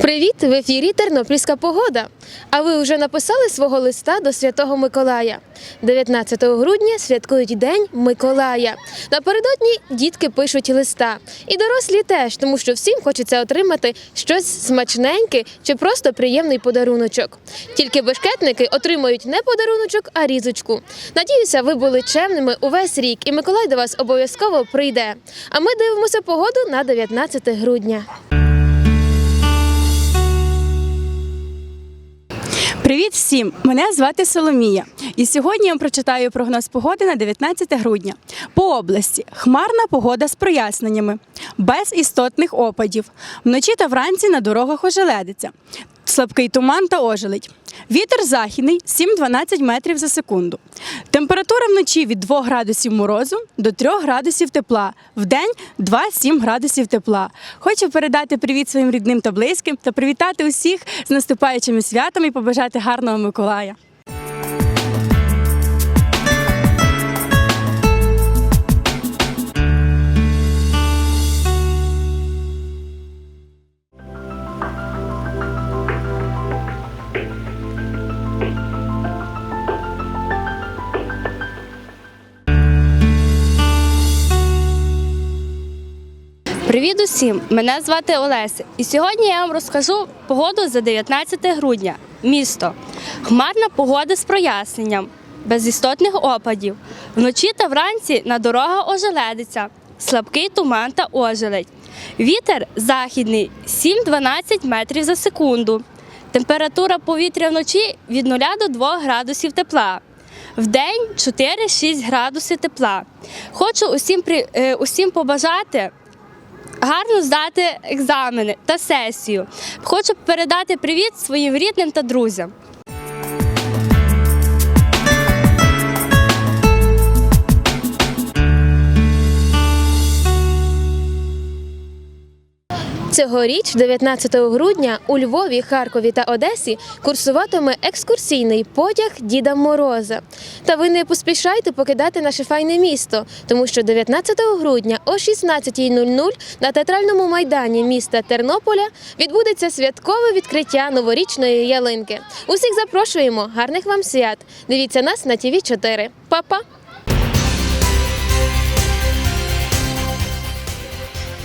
Привіт! В ефірі Тернопільська погода. А ви вже написали свого листа до Святого Миколая? 19 грудня святкують День Миколая. Напередодні дітки пишуть листа. І дорослі теж, тому що всім хочеться отримати щось смачненьке чи просто приємний подаруночок. Тільки бешкетники отримують не подаруночок, а різочку. Надіюся, ви були чемними увесь рік, і Миколай до вас обов'язково прийде. А ми дивимося погоду на 19 грудня. Привіт всім! Мене звати Соломія. І сьогодні я вам прочитаю прогноз погоди на 19 грудня. По області хмарна погода з проясненнями, без істотних опадів. Вночі та вранці на дорогах ожеледиться. Слабкий туман та ожеледь. Вітер західний 7-12 метрів за секунду. Температура вночі від 2 градусів морозу до 3 градусів тепла. Вдень 2-7 градусів тепла. Хочу передати привіт своїм рідним та близьким та привітати усіх з наступаючими святами і побажати гарного Миколая. Привіт усім! Мене звати Олеся. І сьогодні я вам розкажу погоду за 19 грудня. Місто. Хмарна погода з проясненням, без істотних опадів. Вночі та вранці на дорогах ожеледиться, слабкий туман та ожеледь. Вітер західний 7-12 метрів за секунду. Температура повітря вночі від 0 до 2 градусів тепла. Вдень 4-6 градуси тепла. Хочу усім, е, усім побажати гарно здати екзамени та сесію. Хочу передати привіт своїм рідним та друзям. Цьогоріч, 19 грудня, у Львові, Харкові та Одесі курсуватиме екскурсійний потяг Діда Мороза. Та ви не поспішайте покидати наше файне місто, тому що 19 грудня о 16.00 на театральному майдані міста Тернополя відбудеться святкове відкриття новорічної ялинки. Усіх запрошуємо! Гарних вам свят! Дивіться нас на ТІВІ 4 Па-па!